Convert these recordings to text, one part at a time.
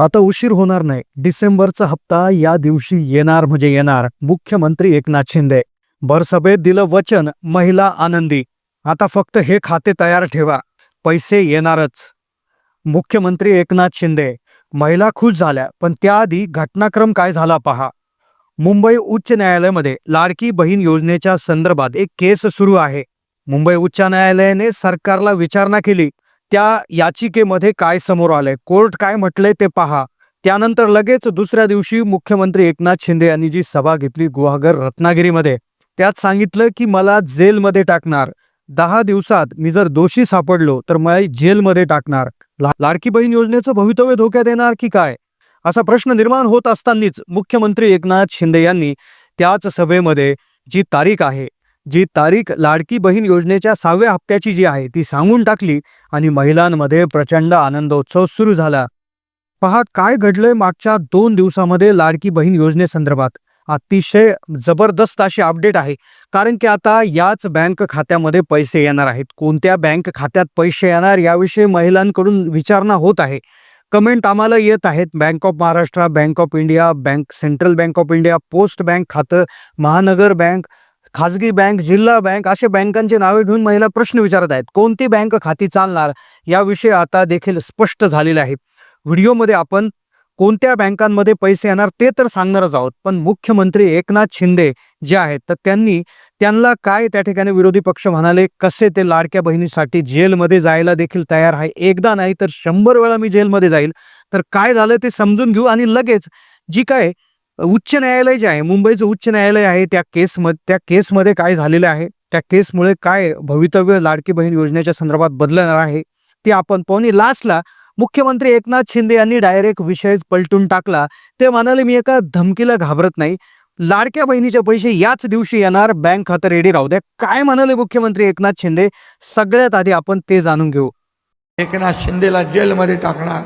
आता उशीर होणार नाही. डिसेंबरचा हप्ता या दिवशी येणार म्हणजे येणार. मुख्यमंत्री एकनाथ शिंदे. भरसभेत दिलं वचन महिला आनंदी. आता फक्त हे खाते तयार ठेवा. पैसे येणारच. मुख्यमंत्री एकनाथ शिंदे. महिला खुश झाल्या पण त्याआधी घटनाक्रम काय झाला पहा. मुंबई उच्च न्यायालयामध्ये लाडकी बहीण योजनेच्या संदर्भात एक केस सुरू आहे. मुंबई उच्च न्यायालयाने सरकारला विचारणा केली. त्या याचिकेमध्ये काय समोर आलंय? कोर्ट काय म्हटलंय ते पहा. त्यानंतर लगेच दुसऱ्या दिवशी मुख्यमंत्री एकनाथ शिंदे यांनी जी सभा घेतली गुहागर रत्नागिरीमध्ये त्यात सांगितलं की मला जेलमध्ये टाकणार. दहा दिवसात मी जर दोषी सापडलो तर मला जेलमध्ये टाकणार. लाडकी बहीण योजनेचं भवितव्य धोक्यात येणार की काय? असा प्रश्न निर्माण होत असतानाच मुख्यमंत्री एकनाथ शिंदे यांनी त्याच सभेमध्ये जी तारीख आहे जी तारीख लाडकी बहीण योजनेच्या सहाव्या हप्त्याची जी आहे ती सांगून टाकली आणि महिलांमध्ये प्रचंड आनंदोत्सव सुरू झाला. पहा काय घडलंय मागच्या दोन दिवसामध्ये लाडकी बहीण योजनेसंदर्भात अतिशय जबरदस्त अशी अपडेट आहे कारण की आता याच बँक खात्यामध्ये पैसे येणार आहेत. कोणत्या बँक खात्यात पैसे येणार याविषयी महिलांकडून विचारणा होत आहे. कमेंट आम्हाला येत आहेत. Bank of Maharashtra bank of India bank central bank of India post bank खातं महानगर बँक खाजगी बँक जिल्हा बँक अशा बँकांची नावे घेऊन महिला प्रश्न विचारत आहेत. कोणती बँक खाती चालणार? याविषयी आता देखील स्पष्ट झालेले आहे. व्हिडिओमध्ये आपण कोणत्या बँकांमध्ये पैसे येणार ते तर सांगणारच आहोत. पण मुख्यमंत्री एकनाथ शिंदे जे आहेत तर त्यांनी त्यांना काय त्या ठिकाणी विरोधी पक्ष म्हणाले कसे ते लाडक्या बहिणीसाठी जेलमध्ये जायला देखील तयार आहे? एकदा नाही तर शंभर वेळा मी जेलमध्ये जाईल. तर काय झालं ते समजून घेऊ आणि लगेच जी काय उच्च न्यायालय जे आहे मुंबईचं उच्च न्यायालय आहे त्या केसमध्ये त्या केसमध्ये काय झालेलं आहे त्या केसमुळे काय भवितव्य लाडकी बहीण योजनेच्या संदर्भात बदलणार आहे ते आपण पाहुणे लास्टला मुख्यमंत्री एकनाथ शिंदे यांनी डायरेक्ट विषय पलटून टाकला. ते म्हणाले मी एका धमकीला घाबरत नाही. लाडक्या बहिणीचे पैसे याच दिवशी येणार बँक खातं रेडी राहू द्या. काय म्हणाले मुख्यमंत्री एकनाथ शिंदे? सगळ्यात आधी आपण ते जाणून घेऊ. एकनाथ शिंदेला जेलमध्ये टाकणार.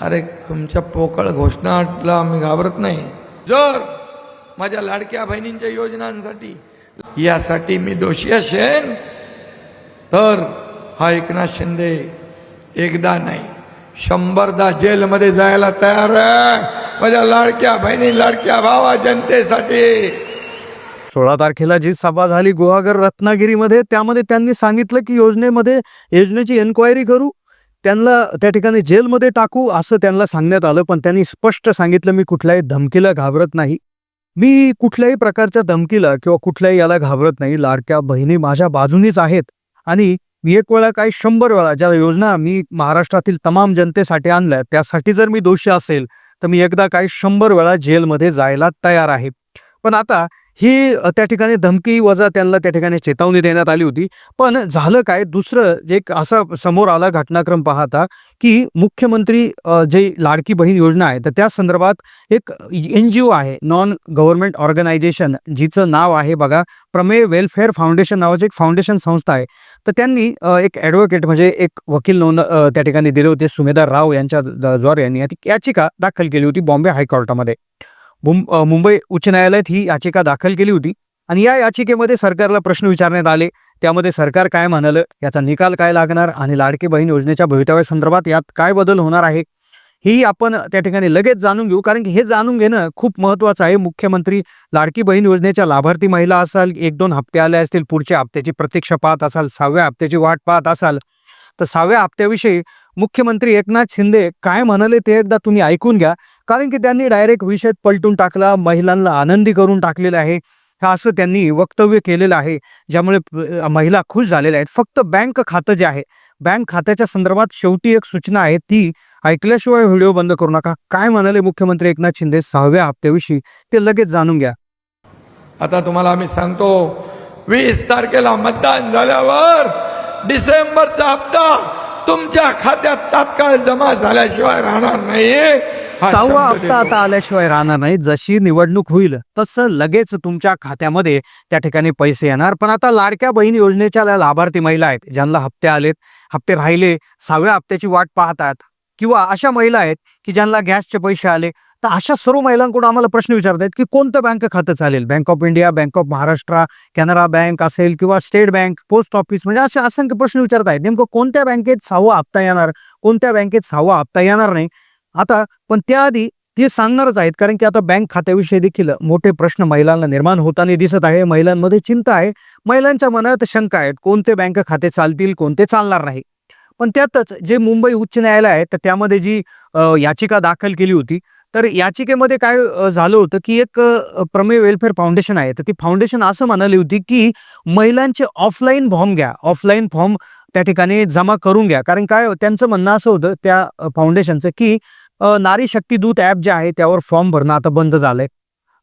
अरे तुमच्या पोकळ घोषणाला मी घाबरत नाही. जर माझ्या लाडक्या बहिणींच्या योजनांसाठी यासाठी मी दोषी असेन तर हा एकनाथ शिंदे एकदा नाही शंभरदा जेलमध्ये जायला तयार आहे. माझ्या लाडक्या बहिणी लाडक्या भावा जनतेसाठी. सोळा तारखेला जी सभा झाली गुहागर रत्नागिरीमध्ये त्यामध्ये त्यांनी सांगितलं की योजनेमध्ये योजनेची एन्क्वायरी करू. त्यांना त्या ठिकाणी जेलमध्ये टाकू असं त्यांना सांगण्यात आलं पण त्यांनी स्पष्ट सांगितलं मी कुठल्याही धमकीला घाबरत नाही. मी कुठल्याही प्रकारच्या धमकीला किंवा कुठल्याही याला घाबरत नाही. लाडक्या बहिणी माझ्या बाजूनीच आहेत आणि मी एक वेळा काही शंभर वेळा ज्या योजना मी महाराष्ट्रातील तमाम जनतेसाठी आणल्या त्यासाठी जर मी दोषी असेल तर मी एकदा काही शंभर वेळा जेलमध्ये जायला तयार आहे. पण आता ही त्या ठिकाणी धमकी वजा त्यांना त्या ठिकाणी चेतावणी देण्यात आली होती. पण झालं काय? दुसरं जे एक असा समोर आला घटनाक्रम पाहता की मुख्यमंत्री जे लाडकी बहीण योजना आहे तर त्या संदर्भात एक एन जी ओ आहे नॉन गव्हर्नमेंट ऑर्गनायझेशन जिचं नाव आहे बघा प्रमेय वेलफेअर फाउंडेशन नावाची एक फाउंडेशन संस्था आहे. तर त्यांनी एक ॲडव्होकेट म्हणजे एक वकील नोंद त्या ठिकाणी दिले होते सुमेदार राव यांच्या द्वारे यांनी. याची याचिका दाखल केली होती बॉम्बे हायकोर्टामध्ये. मुंबई उच्च न्यायालयात ही याचिका दाखल केली होती आणि या याचिकेमध्ये सरकारला प्रश्न विचारण्यात आले. त्यामध्ये सरकार काय म्हणालं याचा निकाल काय लागणार आणि लाडकी बहीण योजनेच्या भवितव्यासंदर्भात यात काय बदल होणार आहे ही आपण त्या ठिकाणी लगेच जाणून घेऊ. कारण की हे जाणून घेणं खूप महत्त्वाचं आहे. मुख्यमंत्री लाडकी बहीण योजनेच्या लाभार्थी महिला असाल एक दोन हप्ते आले असतील पुढच्या हप्त्याची प्रतीक्षा पाहत असाल सहाव्या हप्त्याची वाट पाहत असाल तर सहाव्या हप्त्याविषयी मुख्यमंत्री एकनाथ शिंदे काय म्हणाले ते एकदा तुम्ही ऐकून घ्या. कारण की त्यांनी डायरेक्ट विषय पलटून टाकला महिलांना आनंदी करून टाकलेलं आहे. हे असं त्यांनी वक्तव्य केलेलं आहे ज्यामुळे महिला खुश झालेल्या आहेत. फक्त बँक खातं जे आहे बँक खात्याच्या संदर्भात शेवटी एक सूचना आहे ती ऐकल्याशिवाय व्हिडिओ बंद करू नका. काय म्हणाले मुख्यमंत्री एकनाथ शिंदे सहाव्या हप्त्याविषयी? ते लगेच जाणून घ्या. आता तुम्हाला आम्ही सांगतो वीस तारखेला मतदान झाल्यावर डिसेंबरचा हप्ता तुमच्या खात्यात तात्काळ जमा झाल्याशिवाय राहणार नाही सहावा हप्ता. आता आल्याशिवाय राहणार नाही. जशी निवडणूक होईल तसं लगेच तुमच्या खात्यामध्ये त्या ठिकाणी पैसे येणार. पण आता लाडक्या बहीण योजनेच्या लाभार्थी महिला आहेत ज्यांना हप्ते आलेत हप्ते राहिले सहाव्या हप्त्याची वाट पाहतात किंवा अशा महिला आहेत की ज्यांना गॅसचे पैसे आले तर अशा सर्व महिलांकडून आम्हाला प्रश्न विचारतायत की कोणतं बँक खातं चालेल? Bank of India bank of Maharashtra Canara bank असेल किंवा स्टेट बँक पोस्ट ऑफिस म्हणजे असे असंख्य प्रश्न विचारत आहेत नेमकं कोणत्या बँकेत सहावा हप्ता येणार कोणत्या बँकेत सहावा हप्ता येणार नाही आता पण त्याआधी ते सांगणारच आहेत कारण की आता बँक खात्याविषयी देखील मोठे प्रश्न महिलांना निर्माण होताना दिसत आहे. महिलांमध्ये चिंता आहे. महिलांच्या मनात शंका आहेत. कोणते बँक खाते चालतील कोणते चालणार नाही. पण त्यातच जे मुंबई उच्च न्यायालय आहे तर त्यामध्ये जी याचिका दाखल केली होती तर याचिकेमध्ये काय झालं होतं की एक प्रमेय वेलफेअर फाउंडेशन आहे. तर ती फाउंडेशन असं म्हणाली होती की महिलांचे ऑफलाईन फॉर्म घ्या. ऑफलाईन फॉर्म त्या ठिकाणी जमा करून घ्या. कारण काय त्यांचं म्हणणं असं होतं त्या फाउंडेशनचं की नारी शक्ती दूत ॲप जे आहे त्यावर फॉर्म भरणं आता बंद झालंय.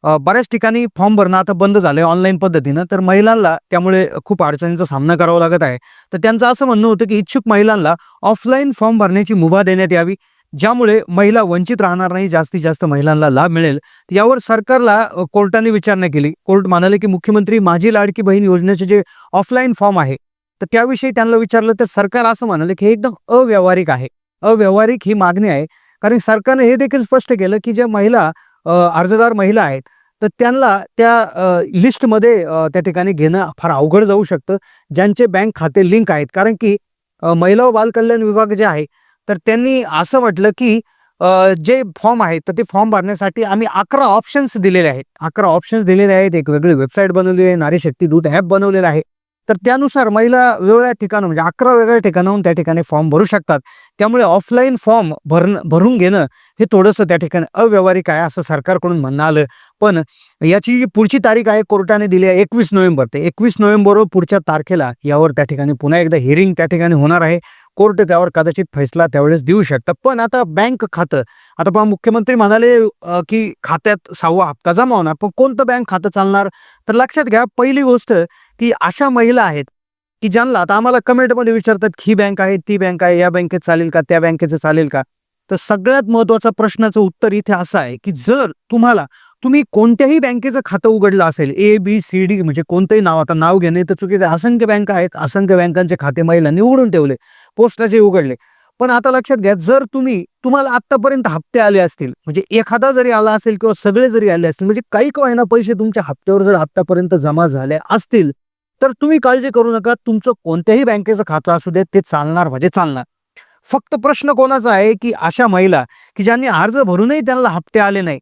आहे बऱ्याच ठिकाणी फॉर्म भरणं आता बंद झालंय ऑनलाईन पद्धतीनं. तर महिलांना त्यामुळे खूप अडचणींचा सामना करावा लागत आहे. तर त्यांचं असं म्हणणं होतं की इच्छुक महिलांना ऑफलाईन फॉर्म भरण्याची मुभा देण्यात यावी ज्यामुळे महिला वंचित राहणार नाही जास्तीत जास्त महिलांना लाभ मिळेल. यावर सरकारला कोर्टाने विचारणा केली. कोर्ट म्हणाले की मुख्यमंत्री माझी लाडकी बहीण योजनेचे जे ऑफलाईन फॉर्म आहे तर त्याविषयी त्यांना विचारलं तर सरकार असं म्हणाले की हे एकदम अव्यावहारिक आहे. अव्यावहारिक ही मागणी आहे. कारण सरकारने हे देखील स्पष्ट केलं की ज्या महिला अर्जदार महिला आहेत तर त्यांना त्या लिस्टमध्ये त्या ठिकाणी घेणं फार अवघड जाऊ शकतं. ज्यांचे बँक खाते लिंक आहेत. कारण की महिला व बालकल्याण विभाग जे आहे तर त्यांनी असं म्हटलं की जे फॉर्म आहेत तर ते फॉर्म भरण्यासाठी आम्ही अकरा ऑप्शन्स दिलेले आहेत. अकरा ऑप्शन्स दिलेले आहेत. एक वेगळी वेबसाईट बनवली आहे. नारी शक्ती दूत ॲप बनवलेलं आहे. तर त्यानुसार महिला वेगवेगळ्या ठिकाणं म्हणजे अकरा वेगळ्या ठिकाणाहून त्या ठिकाणी फॉर्म भरू शकतात. त्यामुळे ऑफलाईन फॉर्म भरण भरून घेणं हे थोडंसं त्या ठिकाणी अव्यवहारिक आहे असं सरकारकडून म्हणणं आलं. पण याची जी पुढची तारीख आहे कोर्टाने दिली आहे एकवीस नोव्हेंबर. ते एकवीस नोव्हेंबरवर पुढच्या तारखेला यावर त्या ठिकाणी पुन्हा एकदा हिअरिंग त्या ठिकाणी होणार आहे. कोर्ट त्यावर कदाचित फैसला त्यावेळेस देऊ शकतं. पण आता बँक खातं आता पहा मुख्यमंत्री म्हणाले की खात्यात सहावा हप्ता जमा होणार. पण कोणतं बँक खातं चालणार? तर लक्षात घ्या पहिली गोष्ट की अशा महिला आहेत की ज्यांना आता आम्हाला कमेंटमध्ये विचारतात ही बँक आहे ती बँक आहे या बँकेत चालेल का त्या बँकेचं चालेल का? तर सगळ्यात महत्त्वाचा प्रश्नाचं उत्तर इथे असं आहे की जर तुम्हाला तुम्ही कोणत्याही बँकेचं खातं उघडलं असेल ए बी सी डी म्हणजे कोणतंही नाव आता नाव घेणे तर चुकीचं आहे. असंख्य बँक आहेत असंख्य बँकांचे खाते महिलांनी उघडून ठेवले पोस्टाचे उघडले पण आता लक्षात घ्या जर तुम्ही तुम्हाला आतापर्यंत हप्ते आले असतील म्हणजे एखादा जरी आला असेल किंवा सगळे जरी आले असतील म्हणजे काही का पैसे तुमच्या हप्त्यावर जर आतापर्यंत जमा झाले असतील तर तुम्ही काळजी करू नका तुमचं कोणत्याही बँकेचं खातं असू दे ते चालणार म्हणजे चालणार फक्त प्रश्न कोणाचा आहे की अशा महिला की ज्यांनी अर्ज भरूनही त्यांना हप्ते आले नाही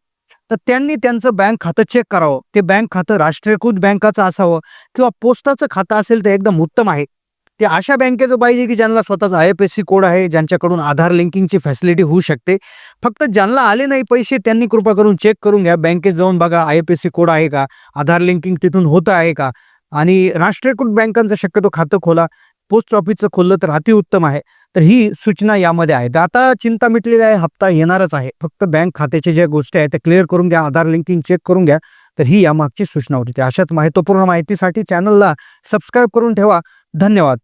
तर त्यांनी त्यांचं बँक खातं चेक करावं. ते बँक खातं राष्ट्रीयकृत बँकाचं असावं किंवा पोस्टाचं खातं असेल तर एकदम उत्तम आहे. ते अशा बँकेचं पाहिजे की ज्यांना स्वतःचा I F S C code आहे ज्यांच्याकडून आधार लिंकिंगची फॅसिलिटी होऊ शकते. फक्त ज्यांना आले नाही पैसे त्यांनी कृपा करून चेक करून घ्या. बँकेत जाऊन बघा I F S C code आहे का? आधार लिंकिंग तिथून होतं आहे का? आणि राष्ट्रीयकृत बँकांचं शक्यतो खातं खोला. पोस्ट ऑफिसचं खोललं तर अतिउत्तम आहे. तर ही सूचना यामध्ये आहे. आता चिंता मिटलेली आहे हप्ता येणारच आहे. फक्त बँक खात्याच्या ज्या गोष्टी आहेत त्या क्लिअर करून घ्या आधार लिंकिंग चेक करून घ्या. तर ही यामागची सूचना होती. अशाच महत्त्वपूर्ण माहितीसाठी चॅनलला सबस्क्राईब करून ठेवा. धन्यवाद.